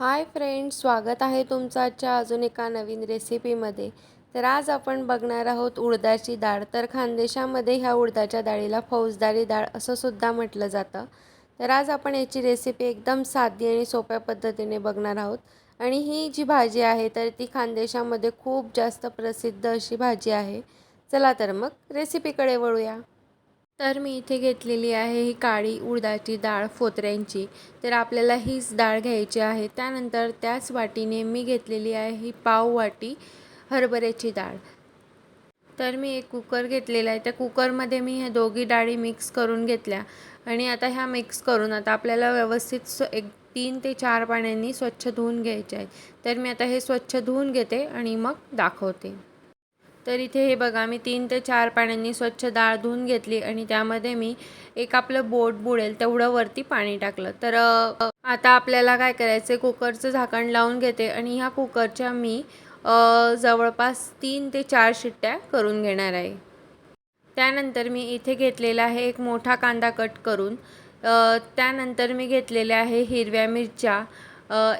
Hi friends स्वागत आहे तुमचं आजच्या अजून एका नवीन रेसिपीमध्ये. तर आज आपण बघणार आहोत उडदाची डाळ. तर खानदेशामध्ये ह्या उडदाच्या डाळीला फौजदारी डाळ असं सुद्धा म्हटलं जातं. तर आज आपण याची रेसिपी एकदम साधी आणि सोप्या पद्धतीने बघणार आहोत. आणि ही जी भाजी आहे तर ती खानदेशामध्ये खूप जास्त प्रसिद्ध अशी भाजी आहे. चला तर मग रेसिपीकडे वळूया. तर मी इथे घेतलेली आहे ही काळी उडदाची डाळ फोत्र्यांची. तर आपल्याला हीच डाळ घ्यायची आहे. त्यानंतर त्याच वाटीने मी घेतलेली आहे ही पाव वाटी हरभऱ्याची डाळ. तर मी एक कुकर घेतलेला आहे. त्या कुकरमध्ये मी ह्या दोघी डाळी मिक्स करून घेतल्या. आणि आता ह्या मिक्स करून आता आपल्याला व्यवस्थित स्व एक तीन ते चार पाण्याने स्वच्छ धुवून घ्यायचे आहे तर मी आता हे स्वच्छ धुवून घेते आणि मग दाखवते. तर इथे हे बघा मी तीन ते चार पाण्यांनी स्वच्छ डाळ धुवून घेतली आणि त्यामध्ये मी एक आपलं बोट बुडेल तेवढं वरती पाणी टाकलं. तर आता आपल्याला काय करायचं आहे कुकरचं झाकण लावून घेते आणि ह्या कुकरच्या मी जवळपास तीन ते चार शिट्ट्या करून घेणार आहे. त्यानंतर मी इथे घेतलेला आहे एक मोठा कांदा कट करून. त्यानंतर मी घेतलेले आहे हिरव्या मिरच्या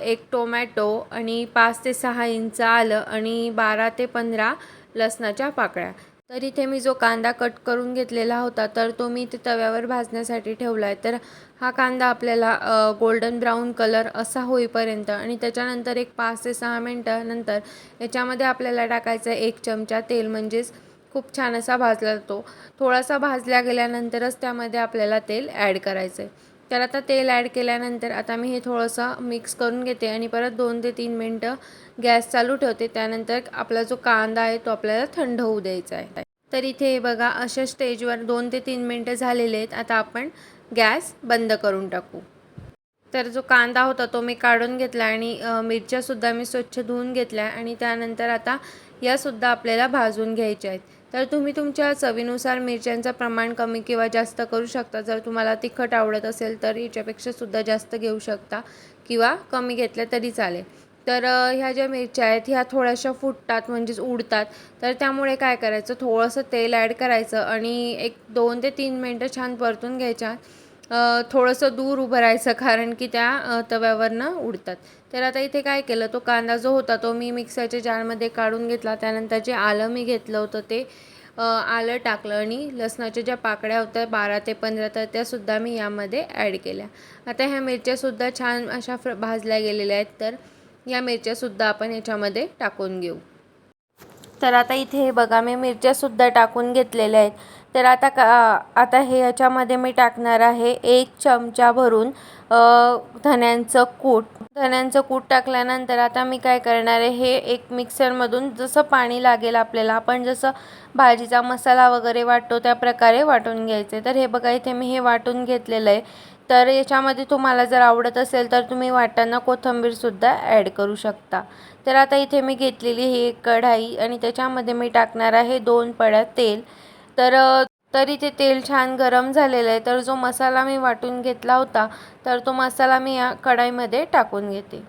एक टोमॅटो आणि पाच ते सहा इंच आलं आणि बारा ते पंधरा लसणाच्या पाकळ्या. तर इथे मी जो कांदा कट करून घेतलेला होता तर तो मी इथे तव्यावर भाजण्यासाठी ठेवला आहे तर हा कांदा आपल्याला गोल्डन ब्राऊन कलर असा होईपर्यंत आणि त्याच्यानंतर एक पाच ते सहा मिनटानंतर याच्यामध्ये आपल्याला टाकायचं आहे एक चमचा तेल म्हणजेच खूप छान असा भाजला जातो. थोडासा भाजल्या गेल्यानंतरच त्यामध्ये आपल्याला तेल ॲड करायचं आहे तर आता तेल ॲड केल्यानंतर आता मी हे थोडंसं मिक्स करून घेते आणि परत दोन ते तीन मिनटं गॅस चालू ठेवते. त्यानंतर आपला जो कांदा आहे तो आपल्याला थंड होऊ द्यायचा आहे. तर इथे बघा अशा स्टेजवर दोन ते तीन मिनटं झालेले आहेत. आता आपण गॅस बंद करून टाकू. तर जो कांदा होता तो मी काढून घेतला आणि मिरच्यासुद्धा मी स्वच्छ धुवून घेतल्या आणि त्यानंतर आता यासुद्धा आपल्याला भाजून घ्यायच्या आहेत. तर तुम्ही तुमच्या चवीनुसार मिरच्यांचं प्रमाण कमी किंवा जास्त करू शकता. जर तुम्हाला तिखट आवडत असेल तर याच्यापेक्षा सुद्धा जास्त घेऊ शकता किंवा कमी घेतल्या तरी चालेल. तर ह्या ज्या मिरच्या आहेत ह्या थोड्याशा फुटतात म्हणजेच उडतात. तर त्यामुळे काय करायचं? थोडंसं तेल ॲड करायचं आणि एक दोन ते तीन मिनटं छान परतून घ्यायच्या. थोडंसं दूर उभं राहायचं कारण की त्या तव्यावरनं उडतात. तर आता इथे काय केलं तो कांदा जो होता तो मी मिक्सरच्या जारमध्ये काढून घेतला. त्यानंतर जे आलं मी घेतलं होतं ते आलं टाकलं आणि लसणाच्या ज्या पाकड्या होत्या बारा ते पंधरा तर त्यासुद्धा मी यामध्ये ॲड केल्या. आता ह्या मिरच्यासुद्धा छान अशा फ्र भाजल्या गेलेल्या आहेत तर या मिरच्यासुद्धा आपण याच्यामध्ये टाकून घेऊ. तर आता इथे हे बघा मी मिरच्यासुद्धा टाकून घेतलेल्या आहेत. तर आता का आता हे याच्यामध्ये मी टाकणार आहे एक चमचा भरून धन्यांचं कूट. धन्यांचं कूट टाकल्यानंतर आता मी काय करणार आहे हे एक मिक्सरमधून जसं पाणी लागेल आपल्याला आपण जसं भाजीचा मसाला वगैरे वाटतो त्या प्रकारे वाटून घ्यायचे. तर हे बघा इथे मी हे वाटून घेतलेलं आहे. तर याच्यामध्ये तुम्हाला जर आवडत असेल तर तुम्ही वाटताना कोथिंबीरसुद्धा ॲड करू शकता. तर आता इथे मी घेतलेली ही एक कढाई आणि त्याच्यामध्ये मी टाकणार आहे दोन पड्या तेल. तर तरी ते तेल छान गरम झालेलं आहे. तर जो मसाला मी वाटून घेतला होता तर तो मसाला मी या कढाईमध्ये टाकून घेते.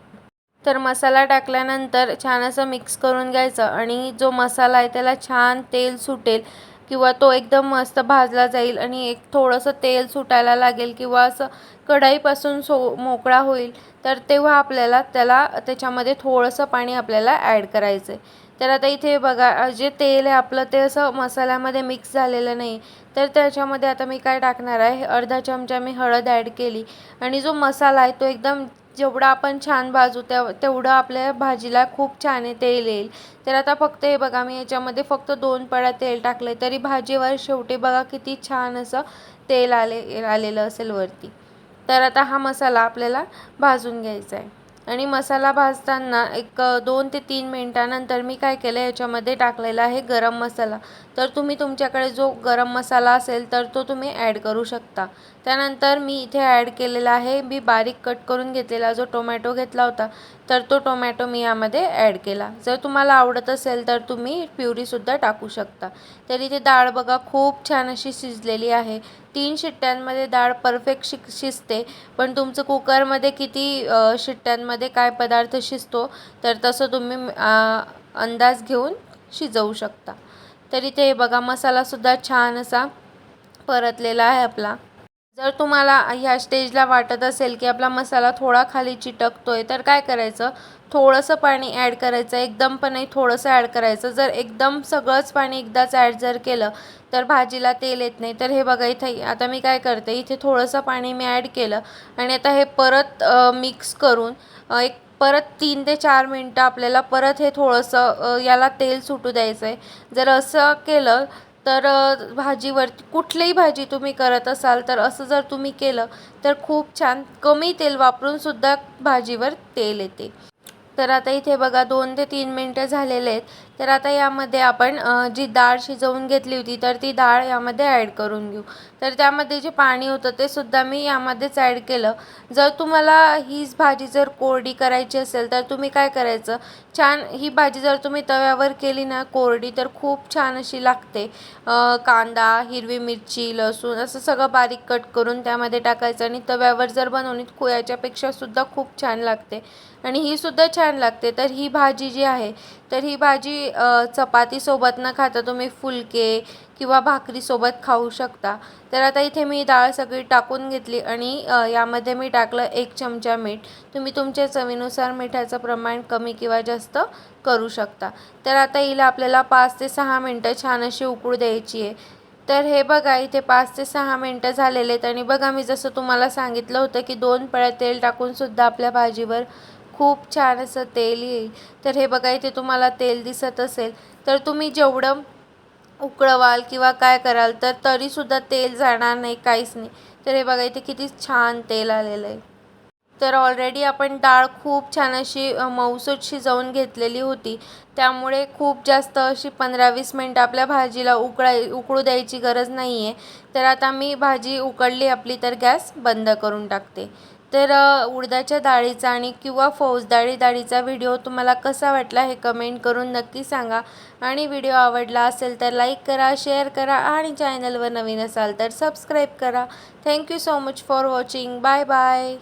तर मसाला टाकल्यानंतर छान असं मिक्स करून घ्यायचं आणि जो मसाला आहे त्याला छान तेल सुटेल किंवा तो एकदम मस्त भाजला जाईल आणि एक थोडंसं तेल सुटायला लागेल किंवा असं कढईपासून सो मोकळा होईल तर तेव्हा आपल्याला त्याला त्याच्यामध्ये थोडंसं पाणी आपल्याला ॲड करायचं आहे तर आता इथे बघा जे तेल आहे आपलं ते असं मसाल्यामध्ये मिक्स झालेलं नाही. तर त्याच्यामध्ये आता मी काय टाकणार आहे? अर्धा चमचा मी हळद ॲड केली. आणि जो मसाला आहे तो एकदम जेवढा आपण छान भाजू तेव तेवढं आपल्या भाजीला खूप छान आहे तेल येईल. तर आता फक्त हे बघा मी याच्यामध्ये फक्त दोन पळ्या तेल टाकले तरी भाजीवर शेवटी बघा किती छान असं तेल आले आलेलं असेल वरती. तर आता हा मसाला आपल्याला भाजून घ्यायचा आहे. आणि मसाला भाजताना एक दोन ते तीन मिनटानंतर मी काय केलं याच्यामध्ये टाकलेला आहे गरम मसाला. तर तुम्ही तुमच्याकडे जो गरम मसाला असेल तर तो तुम्ही ॲड करू शकता. त्यानंतर मी इथे ॲड केलेला आहे मी बारीक कट करून घेतलेला जो टोमॅटो घेतला होता तर तो टोमॅटो मी यामध्ये ॲड केला. जर तुम्हाला आवडत असेल तर तुम्ही प्युरीसुद्धा टाकू शकता. तर इथे डाळ बघा खूप छान अशी शिजलेली आहे. तीन शिट्ट्यांमध्ये डाळ परफेक्ट शि शिजते. पण तुमचं कुकरमध्ये किती शिट्ट्यांमध्ये काय पदार्थ शिजतो तर तसं तुम्ही अंदाज घेऊन शिजवू शकता. तर इथे बघा मसालासुद्धा छान असा परतलेला आहे आपला. जर तुम्हाला ह्या स्टेजला वाटत असेल की आपला मसाला थोडा खाली चिटकतोय तर काय करायचं? थोडंसं पाणी ॲड करायचं एकदम पण नाही थोडंसं ॲड करायचं. जर एकदम सगळंच पाणी एकदाच ॲड जर केलं तर भाजीला तेल येत नाही. तर हे बघा इथे आता मी काय करते इथे थोडंसं पाणी मी ॲड केलं आणि आता हे परत मिक्स करून एक परत तीन ते चार मिनटं आपल्याला परत हे थोडंसं याला तेल सुटू द्यायचं आहे जर असं केलं तर भाजीवर भाजीवरती कुठलीही भाजी तुम्ही करत असाल तर असं जर तुम्ही केलं तर खूप छान कमी तेल वापरून सुद्धा भाजीवर तेल येते. तर आता इथे बघा दोन ते तीन मिनटं झालेले आहेत. तर आता यामध्ये आपण जी डाळ शिजवून घेतली होती तर ती डाळ यामध्ये ॲड करून घेऊ. तर त्यामध्ये जे पाणी होतं ते सुद्धा मी यामध्येच ॲड केलं. जर तुम्हाला हीच भाजी जर कोरडी करायची असेल तर तुम्ही काय करायचं? छान ही भाजी जर तुम्ही तव्यावर केली ना कोरडी तर खूप छान अशी लागते. कांदा हिरवी मिरची लसूण असं सगळं बारीक कट करून त्यामध्ये टाकायचं आणि तव्यावर जर बनवली खू याच्यापेक्षा सुद्धा खूप छान लागते. आणि ही सुद्धा छान लागते. तर ही भाजी जी आहे तर ही भाजी चपातीसोबत न खाता तुम्ही फुलके किंवा भाकरीसोबत खाऊ शकता. तर आता इथे मी डाळ सगळी टाकून घेतली आणि यामध्ये मी टाकलं एक चमचा मीठ. तुम्ही तुमच्या चवीनुसार मिठाचं प्रमाण कमी किंवा जास्त करू शकता. तर आता हिला आपल्याला पाच ते सहा मिनटं छान अशी उकळू द्यायची आहे. तर हे बघा इथे पाच ते सहा मिनटं झालेले आहेत आणि बघा मी जसं तुम्हाला सांगितलं होतं की दोन पळ्या तेल टाकूनसुद्धा आपल्या भाजीवर खूप छान असं तेल येईल. तर हे बघा इथे तुम्हाला तेल दिसत असेल. तर तुम्ही जेवढं उकळवाल किंवा काय कराल तर तरीसुद्धा तेल जाणार नाही काहीच नाही. तर हे बघा इथे किती छान तेल आलेलं आहे. तर ऑलरेडी आपण डाळ खूप छान अशी अ, मऊसूत शिजवून घेतलेली होती. त्यामुळे खूप जास्त अशी पंधरा वीस मिनटं आपल्या भाजीला उकळाय उकळू द्यायची गरज नाही आहे तर आता मी भाजी उकळली आपली तर गॅस बंद करून टाकते. तर उडदाच्या डाळीचा आणि किंवा फौजदारी डाळीचा व्हिडिओ तुम्हाला कसा वाटला हे कमेंट करून नक्की सांगा. आणि व्हिडिओ आवडला असेल तर लाईक करा शेअर करा आणि चॅनलवर नवीन असाल तर सबस्क्राईब करा. Thank you so much for watching. Bye bye.